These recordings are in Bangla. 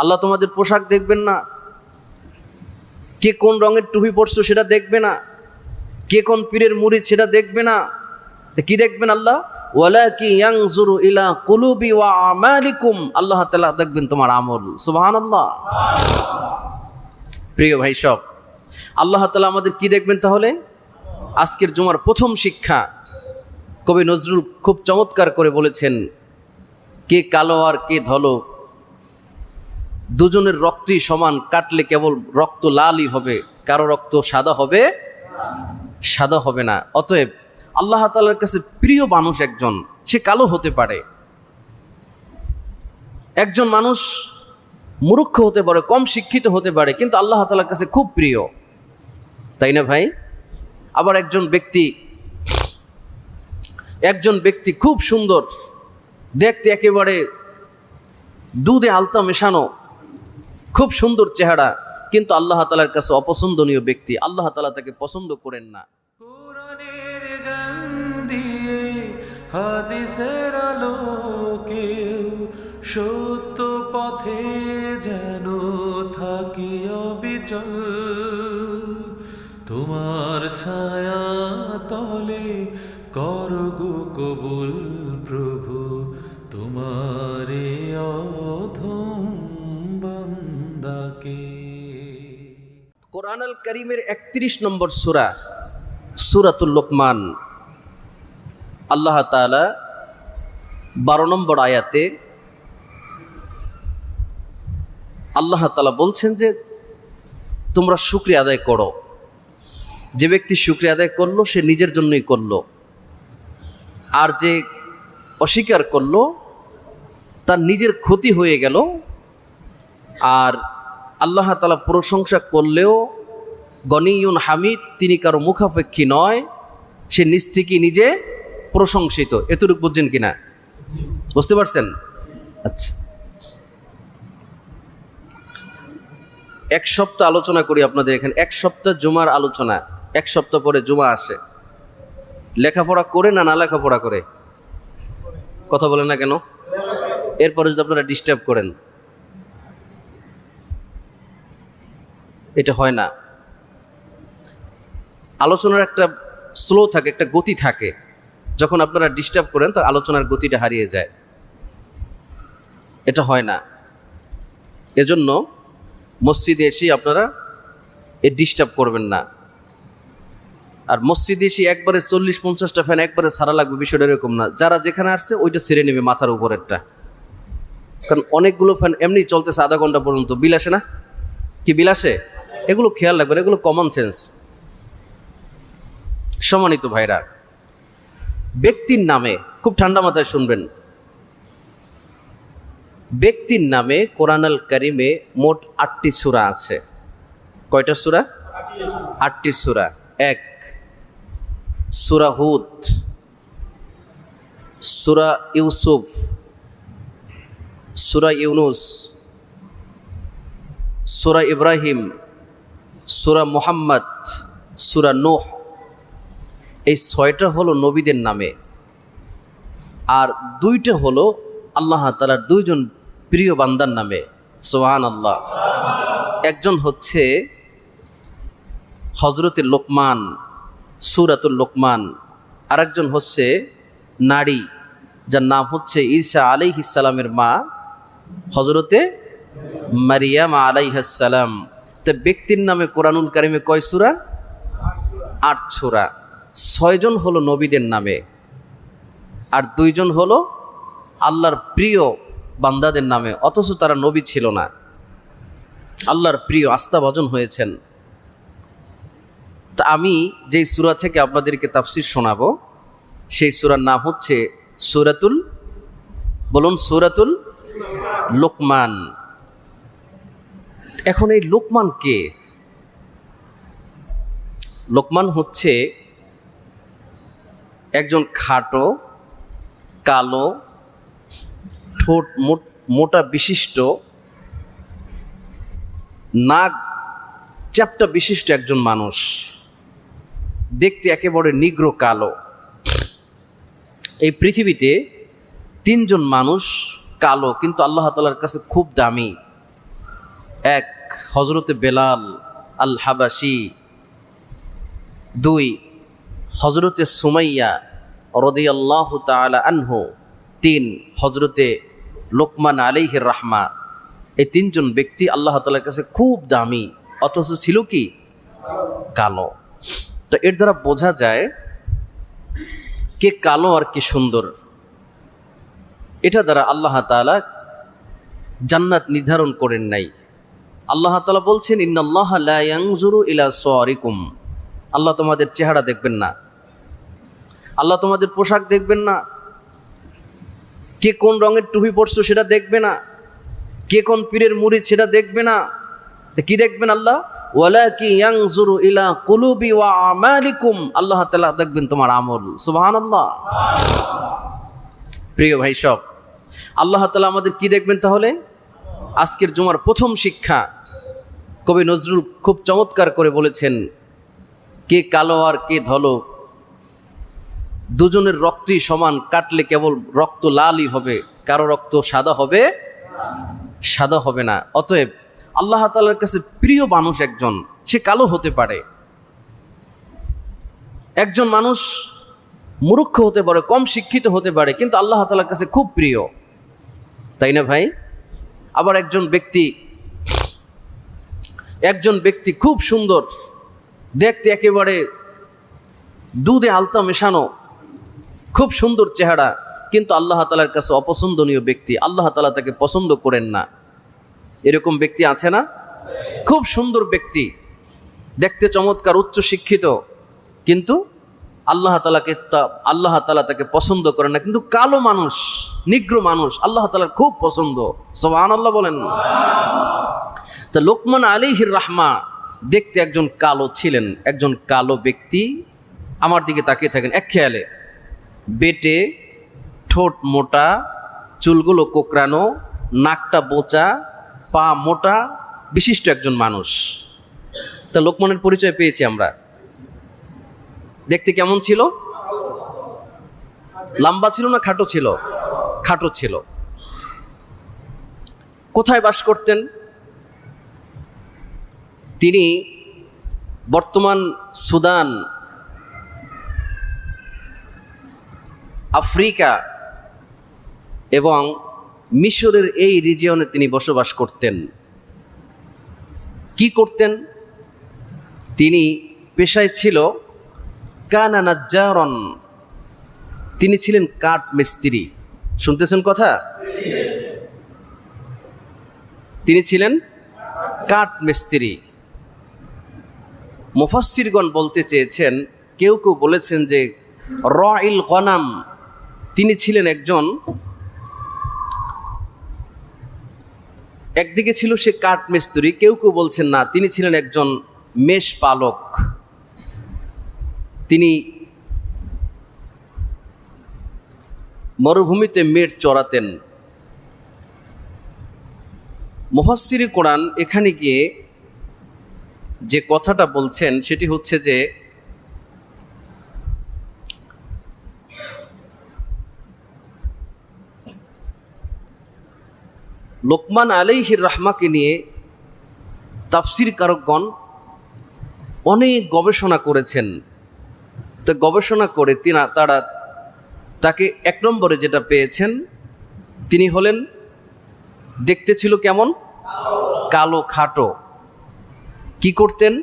আল্লাহ তোমাদের পোশাক দেখবেন না। কে কোন রঙের টুপি পরছো সেটা দেখবে না। কে কোন পীরের মুড়ি সেটা দেখবে না। কি দেখবেন আল্লাহ? ওয়ালাকি ইয়ানজুরু ইলা কুলুবি ওয়া আমালিকুম। আল্লাহ তাআলা দেখবেন তোমার আমল। সুবহানাল্লাহ। প্রিয় ভাই সব, আল্লাহ তাআলা আমাদের কি দেখবেন তাহলে? আজকের জুমার প্রথম শিক্ষা কবি নজরুল খুব চমৎকার করে বলেছেন, কে কালো আর কে ধলো দুজনের রক্তই সমান, কাটলে কেবল রক্ত লালই হবে, কারও রক্ত সাদা হবে সাদা হবে না। অতএব আল্লাহ তালার কাছে প্রিয় মানুষ একজন, সে কালো হতে পারে। একজন মানুষ মূর্খ হতে পারে, কম শিক্ষিত হতে পারে, কিন্তু আল্লাহ তালার কাছে খুব প্রিয়। তাই না ভাই? আবার একজন ব্যক্তি একজন ব্যক্তি খুব সুন্দর, দেখতে একেবারে দুধে আলতা মেশানো খুব সুন্দর চেহারা, কিন্তু আল্লাহ তালার কাছে অপছন্দনীয় ব্যক্তি। আল্লাহ তালা তাকে পছন্দ করেন না। হাদিসের সত্য পথে যেন থাকি অবিচল। তোমার ছায়া তলে করগো কবুল প্রভু, তোমারে অধম কোরআন আল করিমের একত্রিশ নম্বর সুরা, সুরাতুল লোকমান। আল্লাহ তাআলা বারো নম্বর আয়াতে আল্লাহ তালা বলছেন যে, তোমরা শুক্রিয়া আদায় করো। যে ব্যক্তি শুক্রিয়া আদায় করল, সে নিজের জন্যই করল। আর যে অস্বীকার করল, তার নিজের ক্ষতি হয়ে গেল। আর আল্লাহ তালা প্রশংসা করলেও গনিউন হামিদ, তিনি কারও মুখাপেক্ষী নয়, সে নিজ থেকে নিজে প্রশংসিত। এতটুকু বুঝছেন কিনা? বুঝতে পারছেন? আচ্ছা। এক সপ্তাহ আলোচনা করি আপনাদের এখানে। এক সপ্তাহ জুমার আলোচনা। এক সপ্তাহ পরে জুমা আসে। লেখাপড়া করে না না লেখাপড়া করে? কথা বলেন না কেন? এরপরে যদি আপনারা ডিস্টার্ব করেন। এটা হয় না। আলোচনার একটা স্লো থাকে, একটা গতি থাকে। যখন আপনারা ডিস্টার্ব করেন, তো আলোচনার গতিটা হারিয়ে যায়। এটা হয় না। এজন্য মসজিদে এসে আপনারা এ ডিস্টার্ব করবেন না। আর মসজিদে এসে একবারে চল্লিশ পঞ্চাশটা ফ্যান একবারে সারা লাগবে, বিষয়টা এরকম না। যারা যেখানে আসছে, ওইটা সেরে নেবে মাথার উপরেরটা। কারণ অনেকগুলো ফ্যান এমনি চলতেছে আধা ঘণ্টা পর্যন্ত। বিল আসে না? কি বিল আসে এগুলো খেয়াল রাখবেন, এগুলো কমন সেন্স সম্মানিত ভাইরা, ব্যক্তির নামে খুব ঠান্ডা মাথায় শুনবেন। ব্যক্তির নামে কোরআন আল কারিমে মোট আটটি সুরা আছে। কয়টা সুরা? আটটি সুরা। এক, সুরা হুদ, সুরা ইউসুফ, সুরা ইউনুস, সুরা ইব্রাহিম, সুরা মুহাম্মদ, সুরা নোহ। এই ছয়টা হলো নবীদের নামে। আর দুইটা হলো আল্লাহ তালার দুইজন প্রিয় বান্দার নামে। সোহান আল্লাহ একজন হচ্ছে হজরতের লোকমান, সুরাতুল লোকমান। আরেকজন হচ্ছে নারী, যার নাম হচ্ছে ঈসা আলি ইসালামের মা হজরতে মারিয়াম আলাইহাসালাম তা ব্যক্তির নামে কোরআনুল কারিমে কয় সুরা? আট সুরা। ছয়জন হলো নবীদের নামে আর দুইজন হলো আল্লাহর প্রিয় বান্দাদের নামে, অথচ তারা নবী ছিল না। আল্লাহর প্রিয় আস্থাভাজন হয়েছেন। তা আমি যেই সুরা থেকে আপনাদেরকে তাফসির শোনাবো, সেই সুরার নাম হচ্ছে সুরাতুল, বলুন সুরাতুল লোকমান। এখন এই লোকমান কে? লোকমান হচ্ছে একজন খাটো, কালো, ঠোঁট মোটা বিশিষ্ট, নাক চ্যাপটা বিশিষ্ট একজন মানুষ। দেখতে একেবারে নিগ্র কালো। এই পৃথিবীতে তিনজন মানুষ কালো, কিন্তু আল্লাহ তালার কাছে খুব দামি। এক হজরতে বেলাল আল হাবাসি দুই হজরতে সুমাইয়া রদিয়াল্লাহ তালা আনহু, তিন হজরতে লোকমান আলিহির রাহমা এই তিনজন ব্যক্তি আল্লাহ তালার কাছে খুব দামি, অথচ ছিল কি? কালো। তো এর দ্বারা বোঝা যায় কে কালো আর কে সুন্দর। এটা দ্বারা আল্লাহ তালা জান্নাত নির্ধারণ করেন নাই। আল্লাহ তালা বলছেন ইয়ানজুরু ইলা সারিকুম আল্লাহ তোমাদের চেহারা দেখবেন না। আল্লাহ তোমাদের পোশাক দেখবেন না। কে কোন রঙের টুপি পরছো সেটা দেখবে না। কে কোন পীরের মুড়ি সেটা দেখবে না। কি দেখবেন আল্লাহ? ওয়ালাকি ইয়ানজুরু ইলা কুলুবি ওয়া আমালিকুম। আল্লাহ তাআলা দেখবেন তোমার আমল। সুবহানাল্লাহ। প্রিয় ভাই সব, আল্লাহ তাআলা আমাদের কি দেখবেন তাহলে? আজকের জুমার প্রথম শিক্ষা কবি নজরুল খুব চমৎকার করে বলেছেন, কে কালো আর কে ধলো দুজনের রক্তই সমান, কাটলে কেবল রক্ত লালই হবে, কারও রক্ত সাদা হবে সাদা হবে না। অতএব আল্লাহ তালার কাছে প্রিয় মানুষ একজন, সে কালো হতে পারে। একজন মানুষ মূর্খ হতে পারে, কম শিক্ষিত হতে পারে, কিন্তু আল্লাহ তালার কাছে খুব প্রিয়। তাই না ভাই? আবার একজন ব্যক্তি একজন ব্যক্তি খুব সুন্দর, দেখতে একেবারে দুধে আলতা মেশানো খুব সুন্দর চেহারা, কিন্তু আল্লাহ তালার কাছে অপছন্দনীয় ব্যক্তি। আল্লাহ তালা তাকে পছন্দ করেন না। এরকম ব্যক্তি আছে না? খুব সুন্দর ব্যক্তি। দেখতে চমৎকার উচ্চ শিক্ষিত কিন্তু আল্লাহ তালাকে আল্লাহ তালা তাকে পছন্দ করেন না। কিন্তু কালো মানুষ, নিগ্র মানুষ, আল্লাহ তালার খুব পছন্দ। সবান আল্লাহ বলেন। তা লোকমান আলিহির রাহমা দেখতে একজন কালো ছিলেন, একজন কালো ব্যক্তি। আমার দিকে তাকিয়ে থাকেন, এক খেয়ালে। বেটে, ঠোঁট মোটা, চুলগুলো কোকড়ানো, নাকটা বোচা, পা মোটা, বিশিষ্ট একজন মানুষ। তা লোকমানের পরিচয় পেয়েছি আমরা। দেখতে কেমন ছিল? লম্বা ছিল না খাটো ছিল? খাটো ছিল। কোথায় বাস করতেন? তিনি বর্তমান সুদান আফ্রিকা এবং মিশরের এই রিজিয়নে তিনি বসবাস করতেন। কি করতেন? তিনি পেশায় ছিল কানা তিনি ছিলেন কাঠ মিস্ত্রি। শুনতেছেন কথা? তিনি ছিলেন কাঠ মিস্ত্রি। মুফাসিরগণ বলতে চেয়েছেন, কেউ কেউ বলেছেন যে র গনাম তিনি ছিলেন একজন, একদিকে ছিল সে কাঠ মিস্ত্রি কেউ কেউ বলছেন না, তিনি ছিলেন একজন মেষ পালক তিনি মরুভূমিতে মেট চড়াতেন। মুফাসসিরি কোরআন এখানে গিয়ে যে কথাটা বলছেন, সেটি হচ্ছে যে লোকমান আলাইহির রাহমাকে নিয়ে তাফসির কারকগণ অনেক গবেষণা করেছেন। তো গবেষণা করে তিনা, তারা তাকে এক নম্বরে যেটা পেয়েছেন, তিনি হলেন, দেখতে ছিল কেমন? কালো খাটো। কি করতেন?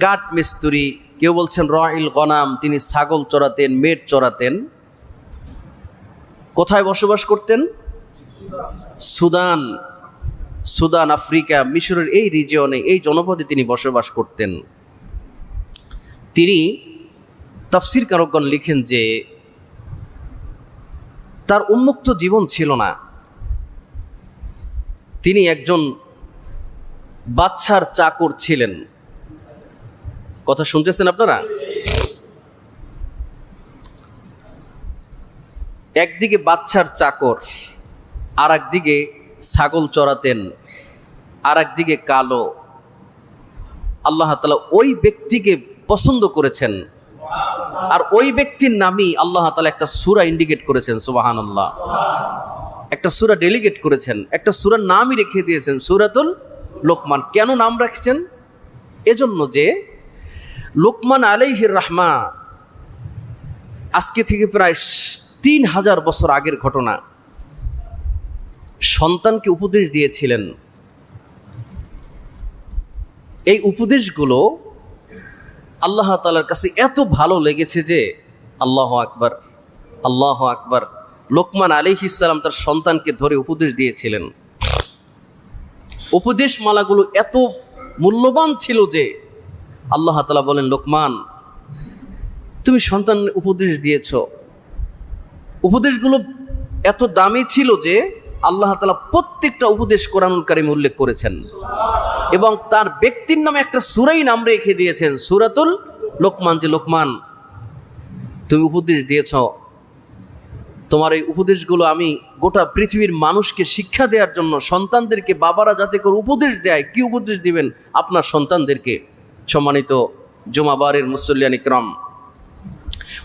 কাঠ মিস্তুরি, কেউ বলছেন রইল গনাম, তিনি ছাগল চড়াতেন মেট চড়াতেন। কোথায় বসবাস করতেন? সুদান সুদান, আফ্রিকা, মিশরের এই রিজিয়নে এই জনপদে তিনি বসবাস করতেন। তিনি তাফসির কারকগণ লিখেন যে, তার উন্মুক্ত জীবন ছিল না। তিনি একজন বাচ্চার চাকর ছিলেন। কথা শুনতেছেন আপনারা? একদিকে বাচ্চার চাকর আর একদিকে ছাগল চড়াতেন আর একদিকে কালো। আল্লাহ তালা ওই ব্যক্তিকে পছন্দ করেছেন। আর ওই ব্যক্তির নামই আল্লাহ তালা একটা সুরা ইন্ডিকেট করেছেন সুবাহান আল্লাহ একটা সুরা ডেলিগেট করেছেন, একটা সুরার নামই রেখে দিয়েছেন, সুরাতুল লোকমান। কেন নাম রাখছেন? এজন্য যে লোকমান আলাইহির রাহমা আজকে থেকে প্রায় তিন হাজার বছর আগের ঘটনা। সন্তানকে উপদেশ দিয়েছিলেন। এই উপদেশগুলো আল্লাহ তালার কাছে এত ভালো লেগেছে যে, আল্লাহ আকবার আল্লাহ আকবার, লোকমান আলিহ ইসলাম তার সন্তানকে ধরে উপদেশ দিয়েছিলেন। উপদেশ মালাগুলো এত মূল্যবান ছিল যে, আল্লাহ তালা বলেন, লোকমান, তুমি সন্তান উপদেশ দিয়েছ। উপদেশগুলো এত দামি ছিল যে আল্লাহ তালা প্রত্যেকটা উপদেশ কোরআনুল কারিমে উল্লেখ করেছেন। এবং তার ব্যক্তির নামে একটা সুরাই নাম রেখে দিয়েছেন, সুরাতুল লোকমান। যে লোকমান, তুমি উপদেশ দিয়েছ, তোমার এই উপদেশগুলো আমি গোটা পৃথিবীর মানুষকে শিক্ষা দেওয়ার জন্য, সন্তানদেরকে, বাবারা যাতে করে উপদেশ দেয়, কি উপদেশ দিবেন? আপনার সন্তানদেরকে সম্মানিত জমাবারের মুসল্লিয়ানিক্রম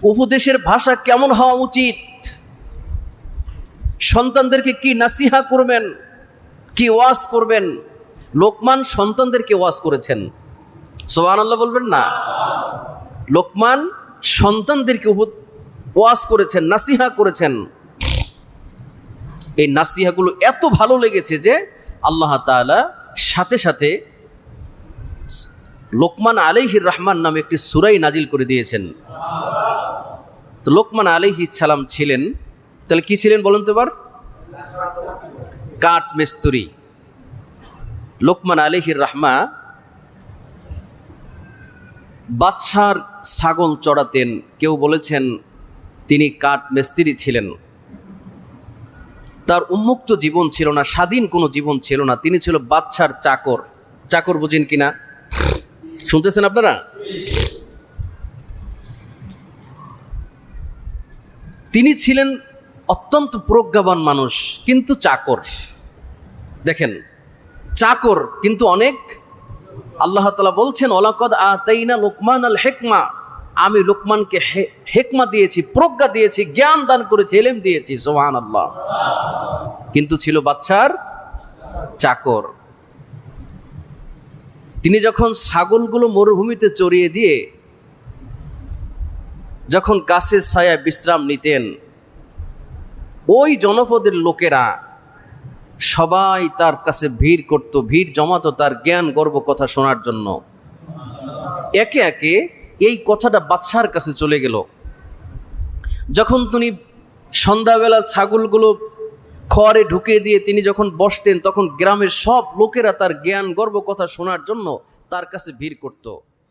উপদেশের ভাষা কেমন হওয়া উচিত? সন্তানদেরকে কি নাসিহা করবেন? কি ওয়াজ করবেন? লোকমান সন্তানদেরকে ওয়াজ করেছেন। সোহান আল্লাহ বলবেন না। লোকমান সন্তানদেরকে ওয়াজ করেছেন, নাসিহা করেছেন। এই নাসিহাগুলো এত ভালো লেগেছে যে আল্লাহ তাআলা সাথে সাথে লোকমান আলাইহির রহমান নামে একটি সুরাই নাজিল করে দিয়েছেন। তো লোকমান আলাইহি সালাম ছিলেন তাহলে কি ছিলেন বলুন তো এবার? কাঠ মিস্তুরি। লোকমান আলিহির রাহমা বাদশার ছাগল চড়াতেন, কেউ বলেছেন তিনি কাঠ মিস্ত্রি ছিলেন। তার উন্মুক্ত জীবন ছিল না, স্বাধীন কোনো জীবন ছিল না, তিনি ছিল বাদশার চাকর। চাকর বুঝেন কিনা? শুনতেছেন আপনারা? তিনি ছিলেন অত্যন্ত প্রজ্ঞাবান মানুষ, কিন্তু চাকর। দেখেন, চাকর কিন্তু অনেক। আল্লাহ তালা বলছেন, ওলাকদ আতাইনা লোকমান আল হেকমা। আমি লোকমানকে হেকমা দিয়েছি, প্রজ্ঞা দিয়েছি, জ্ঞান দান করেছি, এলেম দিয়েছি সোহান আল্লাহ কিন্তু ছিল বাচ্চার চাকর। তিনি যখন ছাগলগুলো মরুভূমিতে চড়িয়ে দিয়ে যখন গাছের ছায়া বিশ্রাম নিতেন ওই জনপদের লোকেরা সবাই তার কাছে ভিড় করত, ভিড় জমাতো তার জ্ঞান, গর্ব কথা শোনার জন্য। একে একে এই কথাটা বাদশার কাছে চলে গেল। যখন তিনি সন্ধ্যাবেলা ছাগলগুলো খড়ে ঢুকিয়ে দিয়ে তিনি যখন বসতেন, তখন গ্রামের সব লোকেরা তার জ্ঞান, গর্ব কথা শোনার জন্য তার কাছে ভিড় করত।